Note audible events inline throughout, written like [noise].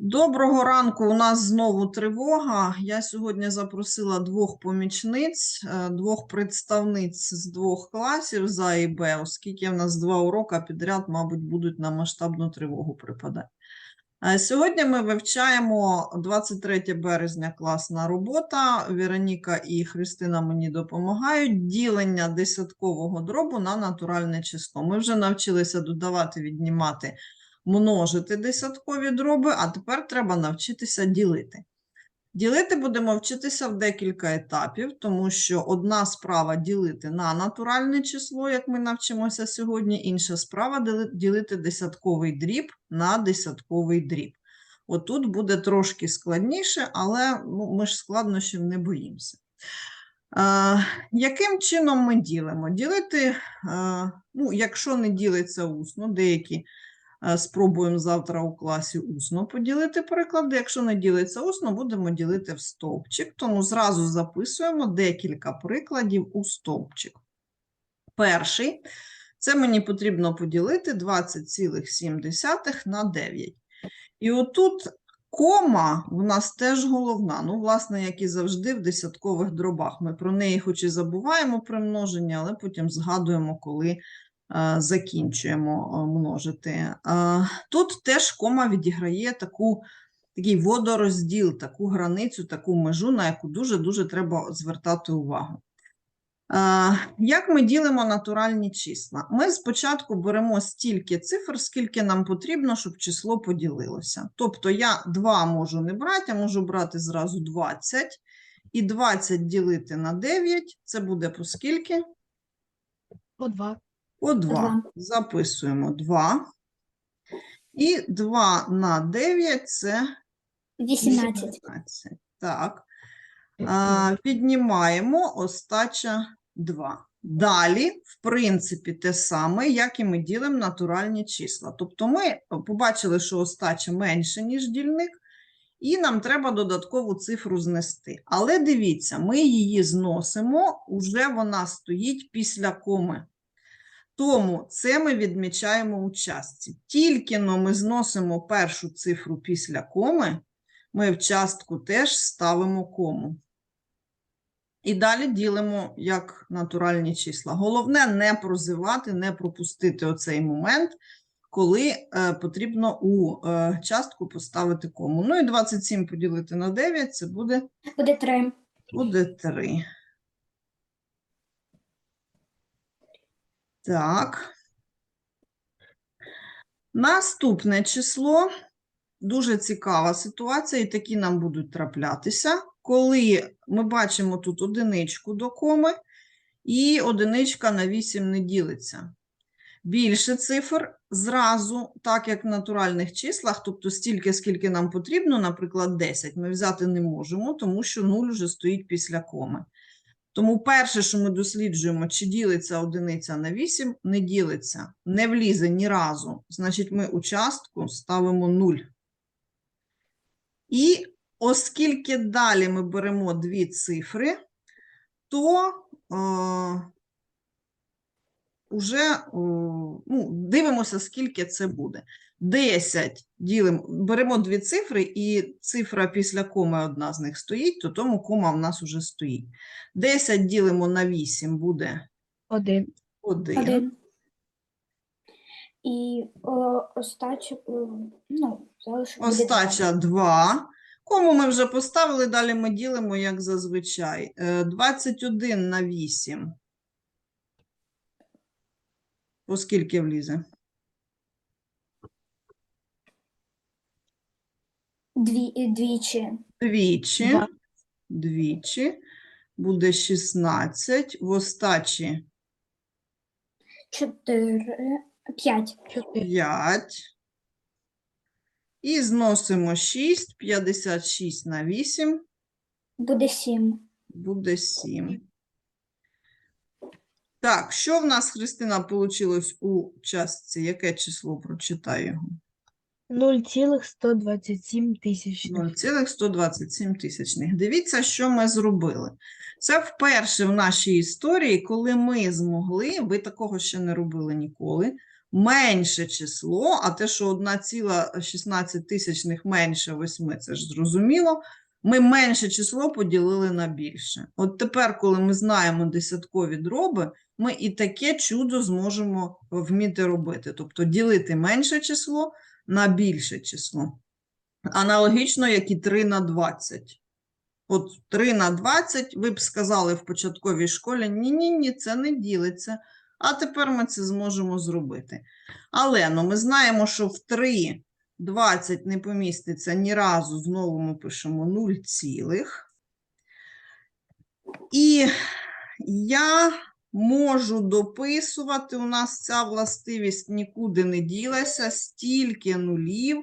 Доброго ранку. У нас знову тривога. Я сьогодні запросила двох помічниць, е, двох представниць з двох класів за і Б, оскільки в нас два уроки підряд, мабуть, будуть на масштабну тривогу припадати. Е, Сьогодні ми вивчаємо 23 березня класна робота. Вероніка і Христина мені допомагають. Ділення десяткового дробу на натуральне число. Ми вже навчилися додавати, віднімати множити десяткові дроби, а тепер треба навчитися ділити. Ділити будемо вчитися в декілька етапів, тому що одна справа ділити на натуральне число, як ми навчимося сьогодні, інша справа ділити десятковий дріб на десятковий дріб. Отут буде трошки складніше, але ну, ми ж складнощів не боїмося. Е, яким чином ми ділимо? Ділити, е, ну, якщо не ділиться усно, деякі Спробуємо завтра у класі усно поділити приклади. Якщо не ділиться усно, будемо ділити в стовпчик. Тому зразу записуємо декілька прикладів у стовпчик. Перший це мені потрібно поділити 20,7 на 9. І отут кома в нас теж головна. Ну, власне, як і завжди в десяткових дробах. Ми про неї хоч і забуваємо при множенні, але потім згадуємо, коли е, закінчуємо е, множити. Е, Тут теж кома відіграє таку, такий водорозділ, таку границю, таку межу, на яку дуже-дуже треба звертати увагу. Е, Як ми ділимо натуральні числа? Ми спочатку беремо стільки цифр, скільки нам потрібно, щоб число поділилося. Тобто я 2 можу не брати, а можу брати зразу 20. І 20 ділити на 9, це буде по скільки? По два. По 2. Два. Записуємо 2. І 2 на 9 це 18. 18. Так. А, піднімаємо остача 2. Далі, в принципі, те саме, як і ми ділимо натуральні числа. Тобто ми побачили, що остача менше, ніж дільник, і нам треба додаткову цифру знести. Але дивіться, ми її зносимо, уже вона стоїть після коми. Тому це ми відмічаємо у частці. Тільки но ми зносимо першу цифру після коми, ми в частку теж ставимо кому. І далі ділимо як натуральні числа. Головне не прозивати, не пропустити оцей момент, коли е, потрібно у е, частку поставити кому. Ну і 27 поділити на 9 це буде, Буде 3. буде 3. Так. Наступне число. Дуже цікава ситуація, і такі нам будуть траплятися, коли ми бачимо тут одиничку до коми, і одиничка на 8 не ділиться. Більше цифр зразу, так як в натуральних числах, тобто стільки, скільки нам потрібно, наприклад, 10, ми взяти не можемо, тому що 0 вже стоїть після коми. Тому перше, що ми досліджуємо, чи ділиться одиниця на 8, не ділиться, не влізе ні разу. Значить, ми у частку ставимо 0. І оскільки далі ми беремо дві цифри, то е, уже е, ну, дивимося, скільки це буде. 10 ділимо, беремо дві цифри, і цифра після коми одна з них стоїть, то тому кома в нас уже стоїть. 10 ділимо на 8 буде Один. 1. 1. І о, остача, е, ну. Остача 2. Кому ми вже поставили, далі ми ділимо, як зазвичай. Е, 21 на 8. Оскільки влізе? Дві, двічі. Двічі. Два. Двічі. Буде 16. В остачі 4, 5. Чотири. 5. І зносимо 6. 56 на 8 Буде 7. буде 7. Так, що в нас, Христина, вийшло у частці? Яке число? Прочитаю його. 0,127 тисячних. 0,127 тисячних. Дивіться, що ми зробили. Це вперше в нашій історії, коли ми змогли, ви такого ще не робили ніколи, менше число, а те, що 1,16 тисячних менше 8, це ж зрозуміло, ми менше число поділили на більше. От тепер, коли ми знаємо десяткові дроби, ми і таке чудо зможемо вміти робити. Тобто ділити менше число на більше число. Аналогічно, як і 3 на 20. От 3 на 20, ви б сказали в початковій школі, ні-ні-ні, це не ділиться. А тепер ми це зможемо зробити. Але ну, ми знаємо, що в 3 20 не поміститься ні разу, знову ми пишемо 0 цілих. І я можу дописувати, у нас ця властивість нікуди не ділася, стільки нулів е,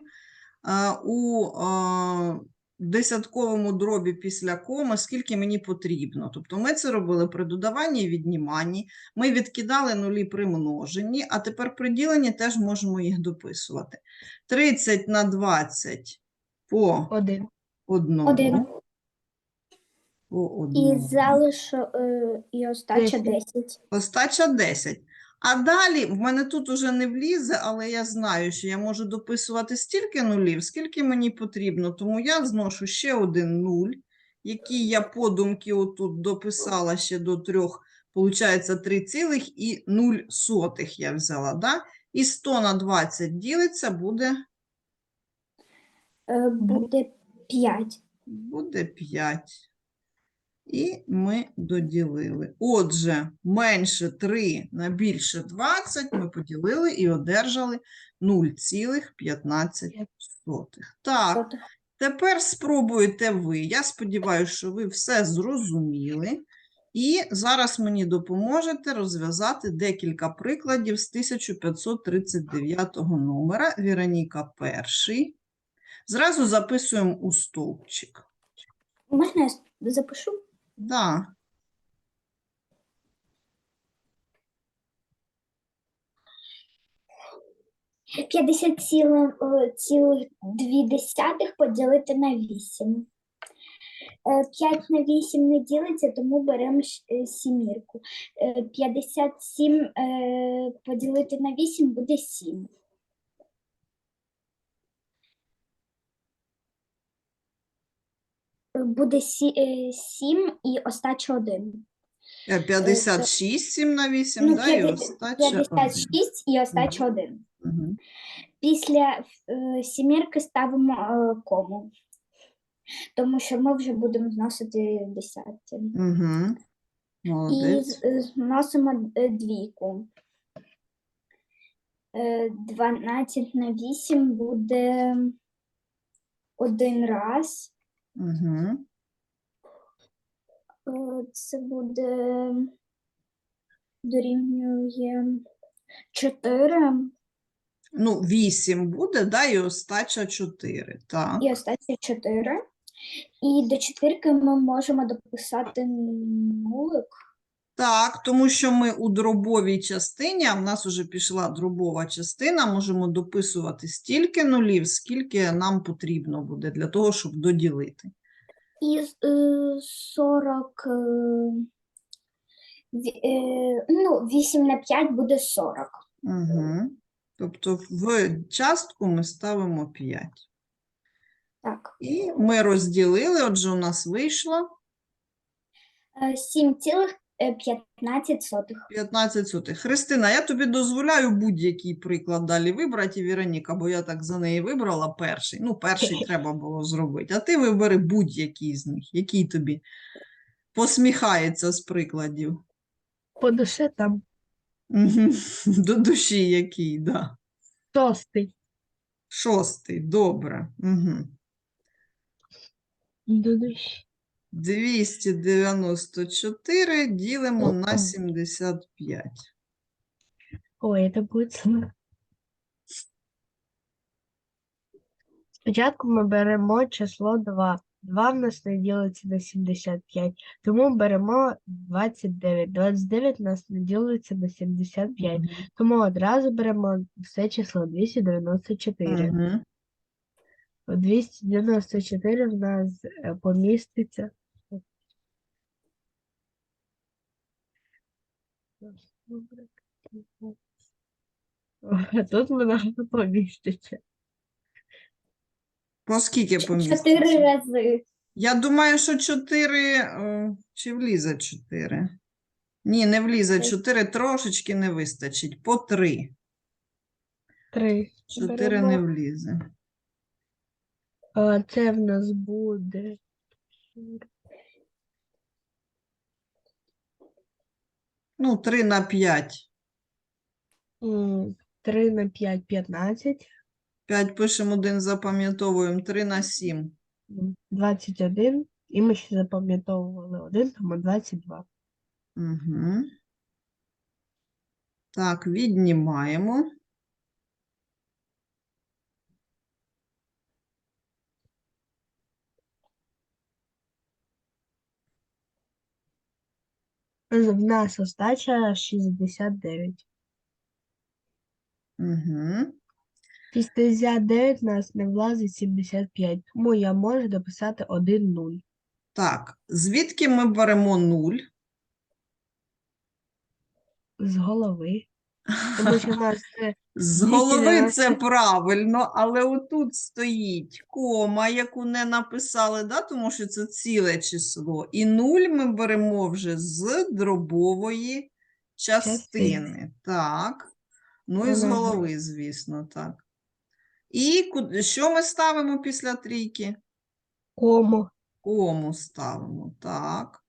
у е, десятковому дробі після коми, скільки мені потрібно. Тобто ми це робили при додаванні і відніманні, ми відкидали нулі при множенні, а тепер при діленні теж можемо їх дописувати. 30 на 20 по Один. одному. Один. По І одному. залишу е, і остача Десять. 10. Остача 10. А далі в мене тут уже не влізе, але я знаю, що я можу дописувати стільки нулів, скільки мені потрібно. Тому я зношу ще один нуль, який я подумки отут дописала ще до трьох, получається 3 цілих і 0 сотих я взяла. Да? І 100 на 20 ділиться, буде, Е, буде 5. буде 5. І ми доділили. Отже, менше 3 на більше 20 ми поділили і одержали 0,15. Так, тепер спробуйте ви. Я сподіваюся, що ви все зрозуміли. І зараз мені допоможете розв'язати декілька прикладів з 1539 номера. Віроніка перший. Зразу записуємо у стовпчик. Можна я запишу? Да. П'ятдесят цілих е, дві десятих поділити на 8. 5 на 8 не ділиться, тому беремо е, сімірку. Е, 57 е, поділити на 8 буде 7. Буде 7 і остача 1. Е, 56, 7 на 8, Ну, да, і остача 1. 56 і остача 1. Угу. Після е, сімірки ставимо е, кому, тому що ми вже будемо зносити десятки. Угу. І Молодець. е, зносимо е, двійку. Е, 12 на 8 буде один раз. Угу. Це буде дорівнює 4 Ну, 8 буде, да, і остача 4. Так. і остача 4. І до четвірки ми можемо дописати нулик. Так, тому що ми у дробовій частині, а в нас вже пішла дробова частина, можемо дописувати стільки нулів, скільки нам потрібно буде для того, щоб доділити. І е, 40, е, ві- е, ну, 8 на 5 буде 40. Угу. Тобто в частку ми ставимо 5. Так. І ми розділили, отже, у нас вийшло Е, 7,15 сотих. 15 сотих. Христина, я тобі дозволяю будь-який приклад далі вибрати, Віроніка, бо я так за неї вибрала перший. Ну, перший [laughs] треба було зробити. А ти вибери будь-який з них, який тобі посміхається з прикладів. По душе там Мгм. [laughs] До душі який, да. шостий. Шостий, добре. Угу. До душі. 294 ділимо на 75. Ой, это будет сложно. Спочатку ми беремо число 2. 2 в нас не ділиться на 75, тому беремо 29. 29 в нас не ділиться на 75, тому одразу беремо все число 294. Угу. У 294 в нас е, поміститься. Тут вона поміститься. По скільки Чотири рази. Я думаю, що 4, е, чи влізе 4? Ні, не влізе Ой. 4, трошечки не вистачить. По 3. Три. 4 не Беремо. влізе. А це в нас буде. Ну, 3 на 5. 3 на п'ять, п'ятнадцять. 5 пишемо, 1 запам'ятовуємо. 3 на 7. м, Двадцять один. І ми ще запам'ятовували один, тому двадцять два. Угу. Так, віднімаємо. В нас остача 69. Угу. 69 в нас не влазить 75, тому я можу дописати 1 0. Так, звідки ми беремо 0? З голови. Тому що в нас це [laughs] З голови це правильно, але отут стоїть кома, яку не написали, да? тому що це ціле число. І 0 ми беремо вже з дробової частини. Частини. Так. Ну і з голови, звісно, так. І ку- що ми ставимо після трійки? кому. Кому ставимо, так.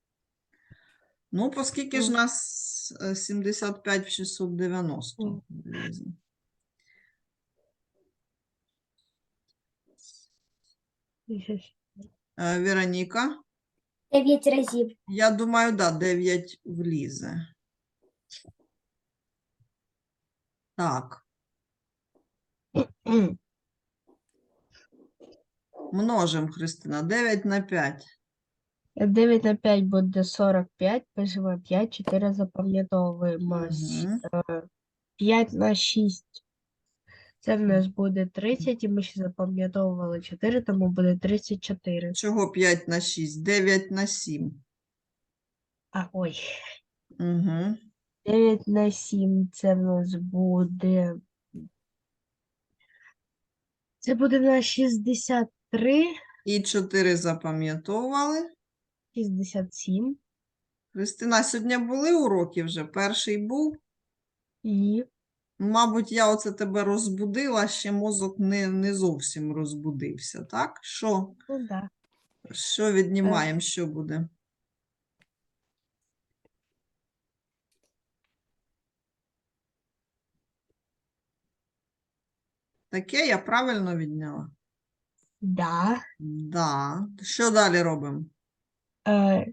Ну, оскільки ж Ну. нас е, 75 в 690 Ну. Е, Вероніка, Дев'ять разів. я думаю, да, 9 влізе. Так, М, множимо, Христина, 9 на 5. 9 на 5 буде 45, пишемо 5, 4 запам'ятовуємо. Мгм. 5 на 6. Це в нас буде 30, і ми ще запам'ятовували 4, тому буде 34. Чого 5 на 6? 9 на 7. А, ой. Угу. 9 на 7 це в нас буде. Це буде на 63, І 4 запам'ятовували. 67 Христина, сьогодні були уроки вже? Перший був? і Мабуть, я оце тебе розбудила, ще мозок не, не зовсім розбудився, так? Що? ну да. Що віднімаємо, що буде? Таке я правильно відняла? Да. Да. Що далі робимо? Е,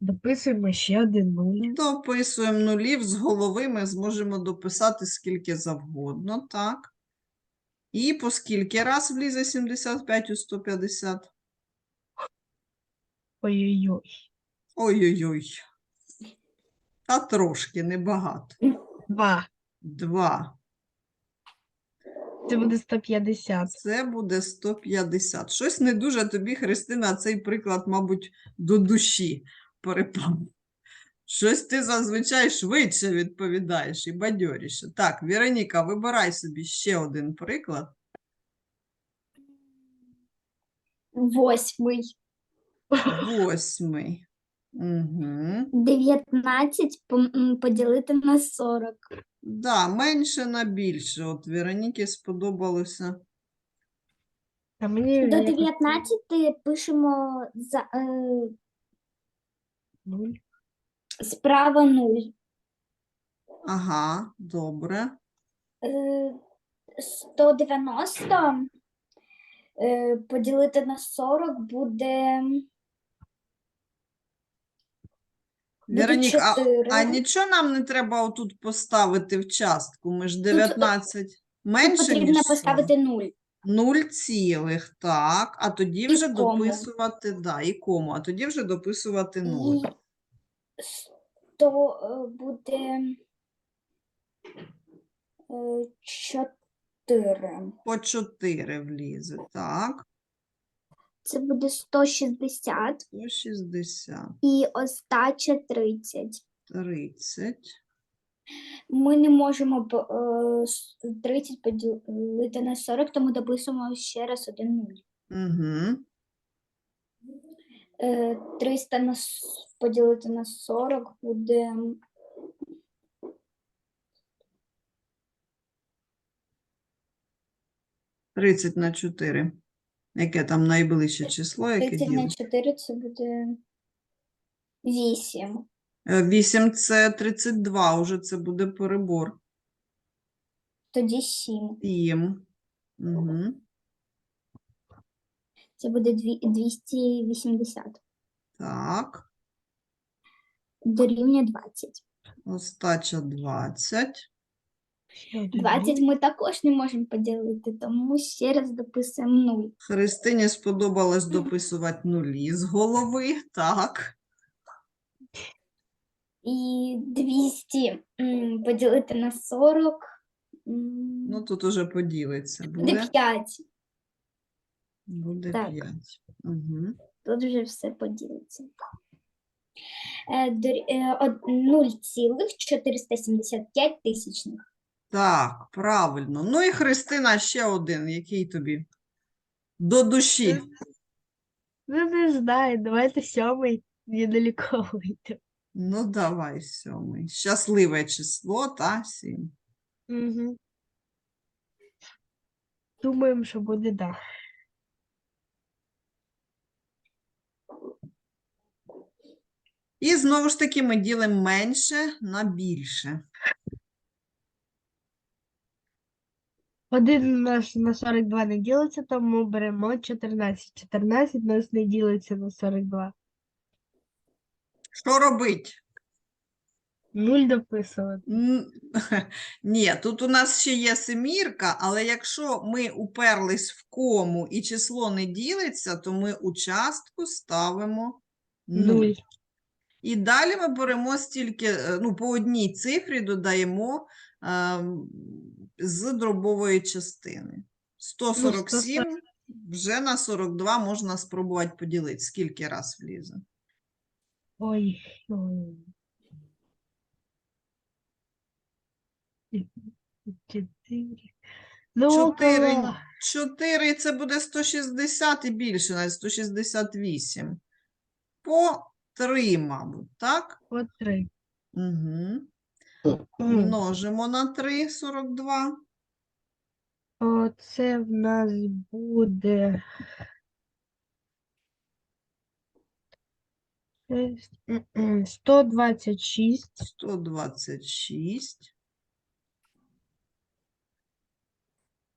дописуємо ще один нуль. Дописуємо нулів з голови, ми зможемо дописати скільки завгодно, так? І по скільки раз влізе 75 у 150? Ой-ой-ой. Ой-ой-ой. Та трошки, небагато. Два. Два. Це буде 150. Це буде 150. Щось не дуже тобі, Христина, цей приклад, мабуть, до душі перепав. Щось ти зазвичай швидше відповідаєш і бадьоріше. Так, Віроніка, вибирай собі ще один приклад. Восьмий. Восьмий. Угу. Дев'ятнадцять пом- м, поділити на сорок. Да, менше на більше. От Вероніки сподобалося. А мені До якось дев'ятнадцяти пишемо за, е, нуль. справа нуль. Ага, добре. Е, 190 е, поділити на 40 буде буде Веронік, а, 4. а нічого нам не треба отут поставити в частку? Ми ж 19 Тут менше, потрібно ніж поставити 0. 0 цілих, так. А тоді І вже кому. дописувати, да, і кому, а тоді вже дописувати 0. І 100 е, буде 4. По 4 влізе, так. Це буде 160 160, і остача 30. 30. Ми не можемо е, с- 30 поділити на 40, тому дописуємо ще раз один нуль. Угу. Е, 300 на с- поділити на 40 буде 30 на 4. Яке там найближче число, яке 30 на ділить? 4 це буде 8. 8 це 32, уже це буде перебор. Тоді 7. 7. Угу. Це буде дві- 280. Так. Дорівнює 20. Остача 20. Ще 20 ми також не можемо поділити, тому ще раз дописуємо 0. Христині сподобалось дописувати нулі з голови. Так. І 200 м, поділити на 40 м, Ну, тут уже поділиться. буде Буде, 5. буде Так. 5. Угу. Тут вже все поділиться. Е, дор- е, од- 0,475 тисячних. Так, правильно. Ну і Христина ще один, який тобі до душі. Ну, не знаю, давайте сьомий недалеко вийде. Ну, давай, сьомий. Щасливе число, та, сім. Угу. Думаємо, що буде да. І знову ж таки ми ділимо менше на більше. Один у нас на 42 не ділиться, тому беремо 14. 14 у нас не ділиться на 42. Що робить? Нуль дописувати. Н- [laughs] Ні, тут у нас ще є семірка, але якщо ми уперлись в кому і число не ділиться, то ми у частку ставимо 0. Нуль. І далі ми беремо стільки, е, ну, по одній цифрі додаємо ем, з дробової частини. 147 вже на 42 можна спробувати поділити. Скільки раз влізе? Ой. ой. Чотири. Ну, 4, около. 4 це буде 160 і більше, навіть 168. По 3, мабуть, так? По три. Угу. Множимо на 3, 42. Оце в нас буде. шесть, м-м, 126. 126.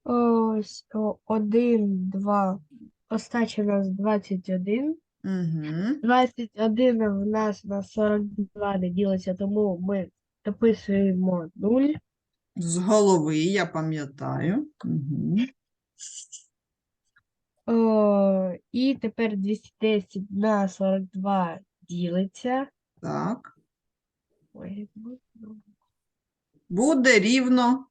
Ось о, один, два. Остача у нас 21. Угу. 21 в нас на 42 не ділиться, тому ми дописуємо 0. З голови, я пам'ятаю. Угу. О, і тепер 210 на 42 ділиться. Так. Ой, Буде рівно.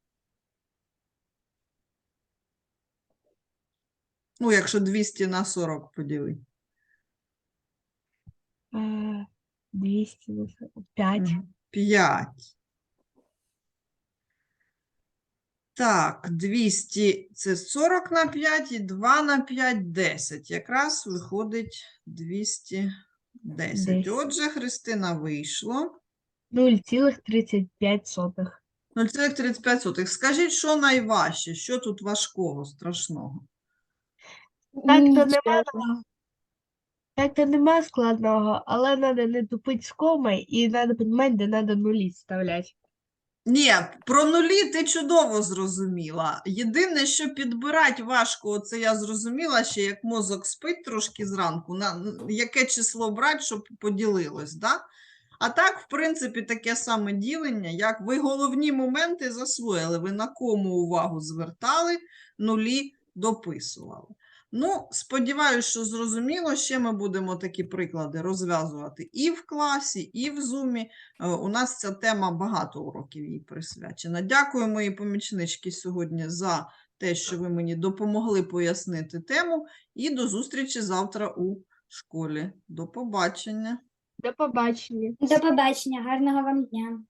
Ну, якщо 200 на 40 поділити. е, 200 на 45. 5. Так, 200 це 40 на 5 і 2 на 5 – 10. Якраз виходить 210. 10. Отже, Христина вийшло. 0,35. 0,35. Скажіть, що найважче? Що тут важкого, страшного? Так то Нічого. Так то нема складного, але треба не тупити з коми і треба розуміти, де треба нулі вставляти. Ні, про нулі ти чудово зрозуміла. Єдине, що підбирати важко, це я зрозуміла ще, як мозок спить трошки зранку, на яке число брати, щоб поділилось, да? А так, в принципі, таке саме ділення, як ви головні моменти засвоїли, ви на кому увагу звертали, нулі дописували. Ну, сподіваюся, що зрозуміло, ще ми будемо такі приклади розв'язувати і в класі, і в зумі. Е, У нас ця тема багато уроків їй присвячена. Дякую, мої помічнички, сьогодні за те, що ви мені допомогли пояснити тему. І до зустрічі завтра у школі. До побачення. До побачення. До побачення, гарного вам дня.